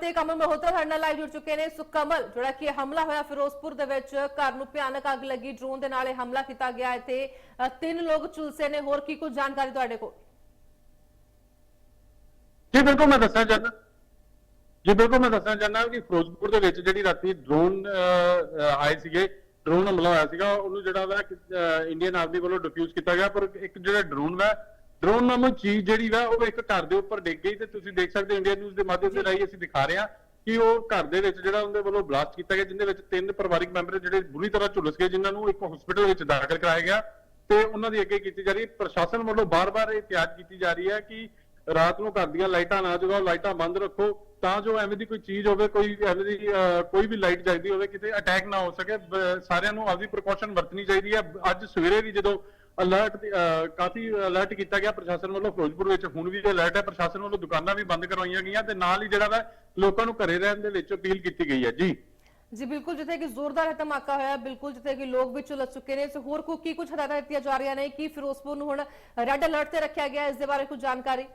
ਤੇ ਕਮਲ ਮਲਹੋਤਰਾ ਸਾਡੇ ਨਾਲ ਲਾਈਵ ਜੁੜ ਚੁੱਕੇ ਨੇ। ਸੋ ਕਮਲ ਜਿਹੜਾ ਕਿ ਹਮਲਾ ਹੋਇਆ ਫਿਰੋਜ਼ਪੁਰ ਦੇ ਵਿੱਚ ਘਰ ਨੂੰ ਭਿਆਨਕ ਅੱਗ ਲੱਗੀ। ਡਰੋਨ ਦੇ ਨਾਲ ਇਹ ਹਮਲਾ ਕੀਤਾ ਗਿਆ। ਇੱਥੇ ਅ, ਤਿੰਨ ਲੋਕ ਝੁਲਸੇ ਨੇ। ਹੋਰ ਕੀ ਕੁਝ ਜਾਣਕਾਰੀ ਤੁਹਾਡੇ ਕੋਲ? ਜੀ ਬਿਲਕੁਲ ਮੈਂ ਦੱਸਣਾ ਚਾਹੁੰਦਾ। ਜੀ ਬਿਲਕੁਲ ਮੈਂ ਦੱਸਣਾ ਚਾਹੁੰਦਾ ਕਿ ਫਿਰੋਜ਼ਪੁਰ ਦੇ ਵਿੱਚ ਜਿਹੜੀ ਰਾਤੀ ਡਰੋਨ ਆਏ ਸੀਗੇ ਡਰੋਨ ਹਮਲਾ ਹੋਇਆ ਸੀਗਾ। ਉਹਨੂੰ ਜਿਹੜਾ ਵਾ ਇੰਡੀਅਨ ਆਰਮੀ ਵੱਲੋਂ ਡਿਫਿਊਜ਼ ਕੀਤਾ ਗਿਆ। ਪਰ ਇੱਕ ਜਿਹੜਾ ਡਰੋਨ ਵਾ ਡਰੋਨ ਨਾਮਕ ਚੀਜ਼ ਜਿਹੜੀ ਵਾ ਉਹ ਇੱਕ ਘਰ ਦੇ ਉੱਪਰ ਡਿੱਗ ਗਈ ਤੇ ਤੁਸੀਂ ਦੇਖ ਸਕਦੇ ਹੋ ਇੰਡੀਆ ਨਿਊਜ਼ ਦੇ ਮਾਧਿਅਮ ਦੇ ਰਾਹੀਂ ਅਸੀਂ ਦਿਖਾ ਰਹੇ ਹਾਂ ਕਿ ਉਹ ਘਰ ਦੇ ਵਿੱਚ ਜਿਹੜਾ ਉਹਦੇ ਵੱਲੋਂ ਬਲਾਸਟ ਕੀਤਾ ਗਿਆ ਜਿੰਦੇ ਵਿੱਚ ਤਿੰਨ ਪਰਿਵਾਰਿਕ ਮੈਂਬਰ ਜਿਹੜੇ ਬੁਰੀ ਤਰ੍ਹਾਂ ਝੁਲਸ ਗਏ ਜਿਨ੍ਹਾਂ ਨੂੰ ਇੱਕ ਹਸਪੀਟਲ ਵਿੱਚ ਦਾਖਲ ਕਰਾਇਆ ਗਿਆ ਤੇ ਉਹਨਾਂ ਦੀ ਅੱਗੇ ਕੀਤੀ ਜਾ ਰਹੀ ਪ੍ਰਸ਼ਾਸਨ ਵੱਲੋਂ ਬਾਰ-ਬਾਰ ਇਹ ਤਿਆਗ ਕੀਤੀ ਜਾ ਰਹੀ ਹੈ ਕਿ ਰਾਤ ਨੂੰ ਘਰ ਦੀਆਂ ਲਾਈਟਾਂ ਨਾ ਜਗਾਓ ਲਾਈਟਾਂ ਬੰਦ ਰੱਖੋ ਤਾਂ ਜੋ ਐਵੇਂ ਦੀ ਕੋਈ ਚੀਜ਼ ਹੋਵੇ ਕੋਈ ਐਵੇਂ ਦੀ ਅਹ, ਕੋਈ ਵੀ ਲਾਈਟ ਜਗਦੀ ਹੋਵੇ ਕਿਤੇ ਅਟੈਕ ਨਾ ਹੋ ਸਕੇ। ਸਾਰਿਆਂ ਨੂੰ ਆਪਦੀ ਪ੍ਰੀਕਾਸ਼ਨ ਵਰਤਣੀ ਚਾਹੀਦੀ ਹੈ। ਅੱਜ ਸਵੇਰੇ ਵੀ ਜਦੋਂ ਅਲਰਟ ਕਾਫੀ ਅਲਰਟ ਕੀਤਾ ਗਿਆ ਪ੍ਰਸ਼ਾਸਨ ਵੱਲੋਂ ਫਿਰੋਜ਼ਪੁਰ ਵਿੱਚ। ਹੁਣ ਵੀ ਅਲਰਟ ਹੈ ਪ੍ਰਸ਼ਾਸਨ ਵੱਲੋਂ ਦੁਕਾਨਾਂ ਵੀ ਬੰਦ ਕਰਵਾਈਆਂ ਗਈਆਂ ਤੇ ਨਾਲ ਹੀ ਜਿਹੜਾ ਵਾ ਲੋਕਾਂ ਨੂੰ ਘਰੇ ਰਹਿਣ ਦੇ ਵਿੱਚ ਅਪੀਲ ਕੀਤੀ ਗਈ ਹੈ। ਜੀ। ਜੀ ਬਿਲਕੁਲ ਜਿੱਥੇ ਕਿ ਜ਼ੋਰਦਾਰ ਧਮਾਕਾ ਹੋਇਆ ਬਿਲਕੁਲ ਜਿੱਥੇ ਕਿ ਲੋਕ ਵੀ ਝੁਲਸ ਚੁੱਕੇ ਨੇ। ਸੋ ਹੋਰ ਕੋ ਕੀ ਕੁਝ ਹਦਾਇਤਾਂ ਦਿੱਤੀਆਂ ਜਾ ਰਹੀਆਂ ਨੇ ਕਿ ਫਿਰੋਜ਼ਪੁਰ ਨੂੰ ਹੁਣ ਰੈੱਡ ਅਲਰਟ ਤੇ ਰੱਖਿਆ ਗਿਆ? ਇਸ ਦੇ ਬਾਰੇ ਕੁਝ ਜਾਣਕਾਰੀ?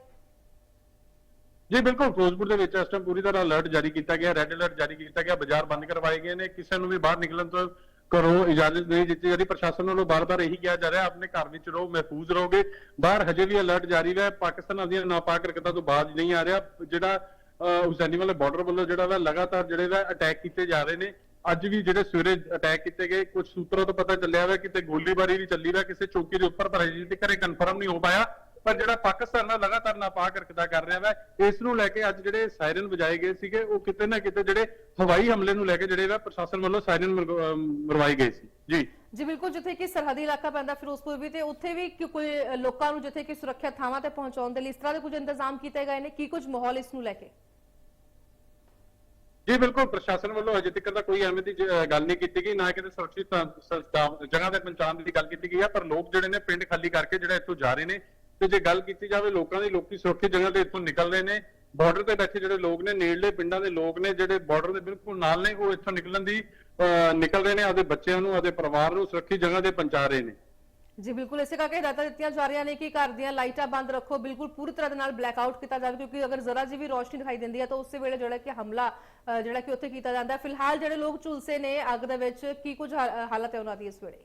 ਜੀ ਬਿਲਕੁਲ ਫਿਰੋਜ਼ਪੁਰ ਦੇ ਵਿੱਚ ਇਸ ਟਾਈਮ ਪੂਰੀ ਤਰ੍ਹਾਂ ਅਲਰਟ ਜਾਰੀ ਕੀਤਾ ਗਿਆ। ਰੈੱਡ ਅਲਰਟ ਜਾਰੀ ਕੀਤਾ ਗਿਆ ਬਾਜ਼ਾਰ ਬੰਦ ਕਰਵਾਏ ਗਏ ਨੇ। ਕਿਸੇ ਨੂੰ ਵੀ ਬਾਹਰ ਨਿਕਲਣ ਤੋਂ ਘਰੋਂ ਇਜਾਜ਼ਤ ਨਹੀਂ ਦਿੱਤੀ ਜਾ ਰਹੀ ਪ੍ਰਸ਼ਾਸਨ ਵੱਲੋਂ ਬਾਰ-ਬਾਰ ਇਹੀ ਕਿਹਾ ਜਾ ਰਿਹਾ ਆਪਣੇ ਘਰ ਵਿੱਚ ਰਹੋ ਮਹਿਫੂਜ਼ ਰਹੋਗੇ। ਬਾਹਰ ਹਜੇ ਵੀ ਅਲਰਟ ਜਾਰੀ ਹੈ ਪਾਕਿਸਤਾਨ ਦੀਆਂ ਨਾਪਾਕ ਹਰਕਤਾਂ ਤੋਂ ਬਾਅਦ ਨਹੀਂ ਆ ਰਿਹਾ। ਜਿਹੜਾ ਅਹ, ਹੁਸੈਨੀ ਵਾਲੇ ਬਾਰਡਰ ਵੱਲੋਂ ਜਿਹੜਾ ਵਾ ਲਗਾਤਾਰ ਜਿਹੜੇ ਵਾ ਅਟੈਕ ਕੀਤੇ ਜਾ ਰਹੇ ਨੇ। ਅੱਜ ਵੀ ਜਿਹੜੇ ਸਵੇਰੇ ਅਟੈਕ ਕੀਤੇ ਗਏ ਕੁਝ ਸੂਤਰਾਂ ਤੋਂ ਪਤਾ ਚੱਲਿਆ ਵਾ ਕਿਤੇ ਗੋਲੀਬਾਰੀ ਵੀ ਚੱਲੀ ਵਾ ਕਿਸੇ ਚੌਕੀ ਦੇ ਉੱਪਰ ਪਰ ਅਜੇ ਤੱਕ ਇਹ ਕਨਫਰਮ ਨਹੀਂ ਹੋ ਪਾਇਆ। ਪਰ ਜਿਹੜਾ ਪਾਕਿਸਤਾਨ ਨਾਲ ਲਗਾਤਾਰ ਨਾਪਾਕ ਹਰਕਤਾਂ ਕਰ ਰਿਹਾ ਵਾ ਇਸ ਨੂੰ ਲੈ ਕੇ ਅੱਜ ਜਿਹੜੇ ਸਾਇਰਨ ਵਜਾਏ ਗਏ ਸੀਗੇ ਉਹ ਕਿਤੇ ਨਾ ਕਿਤੇ ਜਿਹੜੇ ਹਵਾਈ ਹਮਲੇ ਨੂੰ ਲੈ ਕੇ ਜਿਹੜੇ ਵਾ ਪ੍ਰਸ਼ਾਸਨ ਵੱਲੋਂ ਸਾਇਰਨ ਮਰਵਾਏ ਗਏ ਸੀ। ਜੀ। ਜੀ ਬਿਲਕੁਲ ਜਿੱਥੇ ਕਿ ਸਰਹੱਦੀ ਇਲਾਕਾ ਪੈਂਦਾ ਫਿਰੋਜ਼ਪੁਰ ਵੀ ਤੇ ਉੱਥੇ ਵੀ ਕੋਈ ਲੋਕਾਂ ਨੂੰ ਜਿੱਥੇ ਕਿ ਸੁਰੱਖਿਅਤ ਥਾਵਾਂ ਤੇ ਪਹੁੰਚਾਉਣ ਦੇ ਲਈ ਇਸ ਤਰ੍ਹਾਂ ਦੇ ਕੁਝ ਇੰਤਜ਼ਾਮ ਕੀਤੇ ਗਏ ਨੇ। ਕੀ ਕੁਝ ਮਾਹੌਲ ਇਸ ਨੂੰ ਲੈ ਕੇ? ਜੀ ਬਿਲਕੁਲ ਪ੍ਰਸ਼ਾਸਨ ਵੱਲੋਂ ਅਜੇ ਤੱਕ ਤਾਂ ਕੋਈ ਐਵੇਂ ਦੀ ਗੱਲ ਨਹੀਂ ਕੀਤੀ ਗਈ ਨਾ ਕਿਤੇ ਸੁਰੱਖਿਅਤ ਜਗ੍ਹਾ ਤੇ ਪਹੁੰਚਾਉਣ ਦੀ ਗੱਲ ਕੀਤੀ ਗਈ ਹੈ ਪਰ ਲੋਕ ਜਿਹੜੇ ਨੇ ਪਿੰਡ ਖਾਲੀ ਕਰਕੇ ਜਿਹੜਾ ਇੱਥੋਂ ਜਾ ਰਹੇ ਨੇ ਤੇ ਜੇ ਗੱਲ ਕੀਤੀ ਜਾਵੇ, ਲੋਕਾਂ ਦੀ ਲੋਕੀ ਸੁਰੱਖਿਅਤ ਜਗ੍ਹਾ ਤੇ ਇੱਥੋਂ ਨਿਕਲ ਰਹੇ ਨੇ। ਬਾਰਡਰ ਤੇ ਬੈਠੇ ਜਿਹੜੇ ਲੋਕ ਨੇ, ਨੇੜਲੇ ਪਿੰਡਾਂ ਦੇ ਲੋਕ ਨੇ, ਜਿਹੜੇ ਬਾਰਡਰ ਦੇ ਬਿਲਕੁਲ ਨਾਲ ਨੇ, ਉਹ ਇੱਥੋਂ ਨਿਕਲਣ ਦੀ ਨਿਕਲ ਰਹੇ ਨੇ, ਆਪਦੇ ਬੱਚਿਆਂ ਨੂੰ, ਆਪਦੇ ਪਰਿਵਾਰ ਨੂੰ ਸੁਰੱਖਿਅਤ ਜਗ੍ਹਾ ਤੇ ਪਹੁੰਚਾ ਰਹੇ ਨੇ। ਜੀ, ਬਿਲਕੁਲ ਇਸੇ ਕਰਕੇ ਹਦਾਇਤਾਂ ਦਿੱਤੀਆਂ ਜਾ ਰਹੀਆਂ ਨੇ ਕਿ ਘਰ ਦੀਆਂ ਲਾਈਟਾਂ ਬੰਦ ਰੱਖੋ, ਬਿਲਕੁਲ ਪੂਰੀ ਤਰ੍ਹਾਂ ਦੇ ਨਾਲ ਬਲੈਕ ਆਊਟ ਕੀਤਾ ਜਾਵੇ, ਕਿਉਂਕਿ ਅਗਰ ਜ਼ਰਾ ਜੀ ਵੀ ਰੋਸ਼ਨੀ ਦਿਖਾਈ ਦਿੰਦੀ ਹੈ, ਤਾਂ ਉਸੇ ਵੇਲੇ ਜਿਹੜਾ ਕਿ ਹਮਲਾ ਜਿਹੜਾ ਕਿ ਉੱਥੇ ਕੀਤਾ ਜਾਂਦਾ ਫਿਲਹਾਲ ਜਿਹੜੇ ਲੋਕ ਝੁਲਸੇ ਨੇ ਅੱਗ ਦੇ ਵਿੱਚ, ਕੀ ਕੁਝ ਹਾਲਤ ਹੈ ਉਹਨਾਂ ਦੀ ਇਸ ਵੇਲੇ?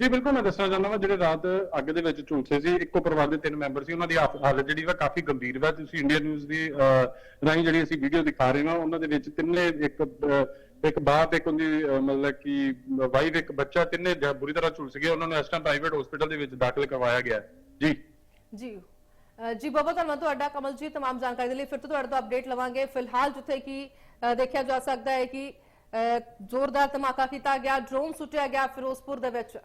ਜੀ ਬਿਲਕੁਲ ਮੈਂ ਦੱਸਣਾ ਚਾਹੁੰਦਾ ਵਾਂ ਜਿਹੜੇ ਰਾਤ ਅੱਗ ਦੇ ਵਿੱਚ ਝੁਲਸੇ ਸੀ ਇੱਕੋ ਪਰਿਵਾਰ ਦੇ ਤਿੰਨ ਮੈਂਬਰ ਸੀ ਉਹਨਾਂ ਦੀ ਹਾਲ- ਹਾਲਤ ਜਿਹੜੀ ਵਾ ਕਾਫੀ ਗੰਭੀਰ ਵਾ ਤੁਸੀਂ ਇੰਡੀਆ ਨਿਊਜ਼ ਦੀ ਅਹ, ਰਾਹੀਂ ਜਿਹੜੀ ਅਸੀਂ ਵੀਡੀਓ ਦਿਖਾ ਰਹੇ ਹਾਂ ਉਹਨਾਂ ਦੇ ਵਿੱਚ ਤਿੰਨੇ ਇੱਕ ਅਹ, ਇੱਕ ਬਾਪ ਇੱਕ ਉਹਦੀ ਅਹ, ਮਤਲਬ ਕਿ ਵਾਈਫ ਇੱਕ ਬੱਚਾ ਤਿੰਨੇ ਜ- ਬੁਰੀ ਤਰ੍ਹਾਂ ਝੁਲਸ ਗਏ ਉਹਨਾਂ ਨੂੰ ਇਸ ਟਾਈਮ ਪ੍ਰਾਈਵੇਟ ਹਸਪੀਟਲ ਦੇ ਵਿੱਚ ਦਾਖਲ ਕਰਵਾਇਆ ਗਿਆ ਹੈ। ਜੀ ਜੀ ਅ, ਜੀ ਬਾਬਾ ਧੰਨਵਾਦ ਤੁਹਾਡਾ ਕਮਲ ਜੀ तमाम ਜਾਣਕਾਰੀ ਦੇ ਲਈ ਫਿਰ ਤੋਂ ਤੁਹਾਡੇ ਤੋਂ ਅਪਡੇਟ ਲਵਾਂਗੇ ਫਿਲਹਾਲ ਜਿੱਥੇ ਕਿ ਅ, ਦੇਖਿਆ ਜਾ ਸਕਦਾ ਹੈ ਕਿ ਅ, ਜ਼ੋਰਦਾਰ ਧਮਾਕਾ ਕੀਤਾ ਗਿਆ ਡਰੋਨ ਸੁੱਟਿਆ ਗਿਆ ਫਿਰੋਜ਼ਪੁਰ ਦੇ ਵਿੱਚ